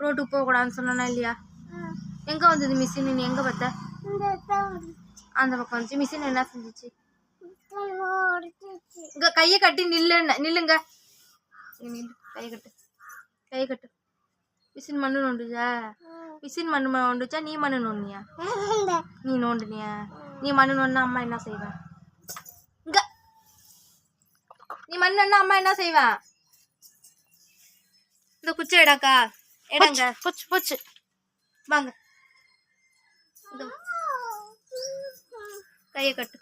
ரோட்டுக்கு போகக்கூடாதுன்னு சொன்னா இல்லையா? எங்கே வந்தது மிஷின் நீ எங்கே பார்த்த? அந்த பக்கம் வந்துச்சு. மிஷின் என்ன செஞ்சுச்சு? இங்க கையை கட்டி நில்லு நில்லுங்க. கையை கட்டு. கையை கட்டு. மிஷின் மண்ணு நோண்டுச்சா? மிஷின் மண்ணு நோண்டுச்சா? நீ மண்ணு நோண்டியா நீ நோண்டுனியா? நீ மண்ணு நோண்டினா அம்மா என்ன செய்வேன் இங்க. நீ மண்ணு நோண்டினா அம்மா என்ன செய்வேன் இந்த குச்சி எடாக்கா. இடங்க போச்சு போச்சு வாங்க. கையை கட்டு.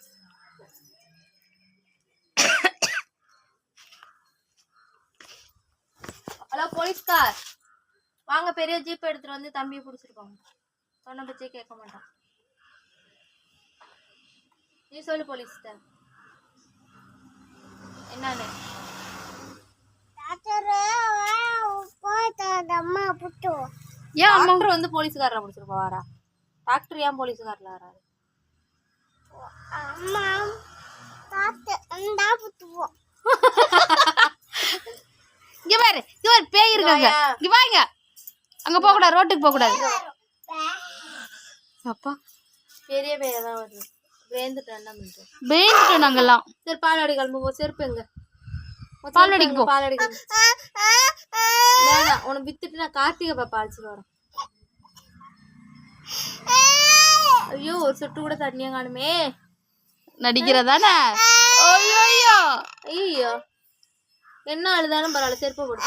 ஹலோ போலீஸ்கார். வாங்க பெரிய ஜீப் எடுத்துட்டு வந்து தம்பியை பிடிச்சிருக்கோங்க சொன்ன பச்சே கேட்க மாட்டான். நீ சொல்லு போலீஸ்கார். என்னன்னு? ஏன் அம்மா டாக்டர் வந்து போலீஸ்காரரை பிடிச்சிட்டு போவாரா டாக்டர் ஏன் போலீஸ்காரில் வராரு இங்க பாரு இங்க பாரு பேய் இருக்காங்க இங்க வாங்க. அங்க போக கூடாது ரோட்டுக்கு போக கூடாது அப்பா. பெரிய பேர் தான் வருது. வேந்துட்டேன் என்ன பண்ணுறேன் பேஞ்சிட்டோம் நாங்கெல்லாம். சரி பாலாடி கிளம்பு போ செருப்பு எங்க? உன் பால்வாடிக்கு செருப்பு போ. எங்க? பால்வாடிக்கு வேணாம் உனக்கு வித்துட்டு நான் கார்த்திகை பாப்பா அழைச்சிட்டு வரேன். ஐயோ ஒரு சொட்டு கூட தண்ணியா காணுமே. நடிக்கிறதானே? ஐயோ ஐயோ என்ன அழுதாலும் பரவாயில்ல செருப்பை போடு.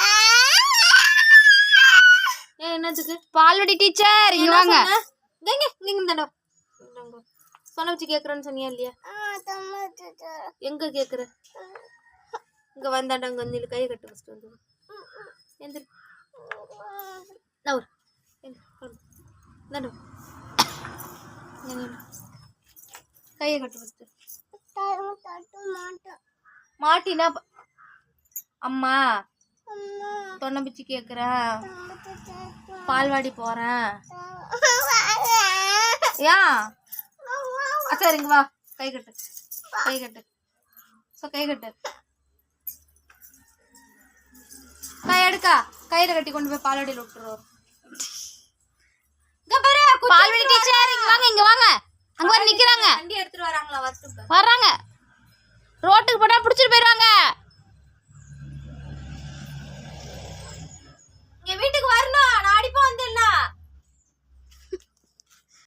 ஏன் என்னத்துக்கு? பால்வடி டீச்சர் இங்க வாங்க? இங்க, இங்க. இந்தாங்க. சொன்ன வச்சு கேக்குறேன்னு சொன்னியா இல்லையா? எங்க கேக்குற? இங்கே வந்தாண்டாங்க வந்து இல்லை கையை கட்டு ஃபஸ்ட்டு வந்து. எந்திரு. நவுர் எந்திரி கையை கட்டு ஃபஸ்ட்டு மாட்டினா அம்மா தொன்னை பிச்சு கேக்குறேன் பால்வாடி போகிறேன் ஏன் சரிங்க வா. கை கட்டு. கை கட்டு. ஸோ கை கட்டு. எடுக்கா. கையில கட்டி கொண்டு போய் பால்வாடியில் விட்டுருவோம் பால்வடி டீச்சர் இங்க வாங்க இங்க வாங்க. அங்க வந்து நிக்கிறாங்க. வண்டி எடுத்துட்டு வராங்களா வர்றாங்க.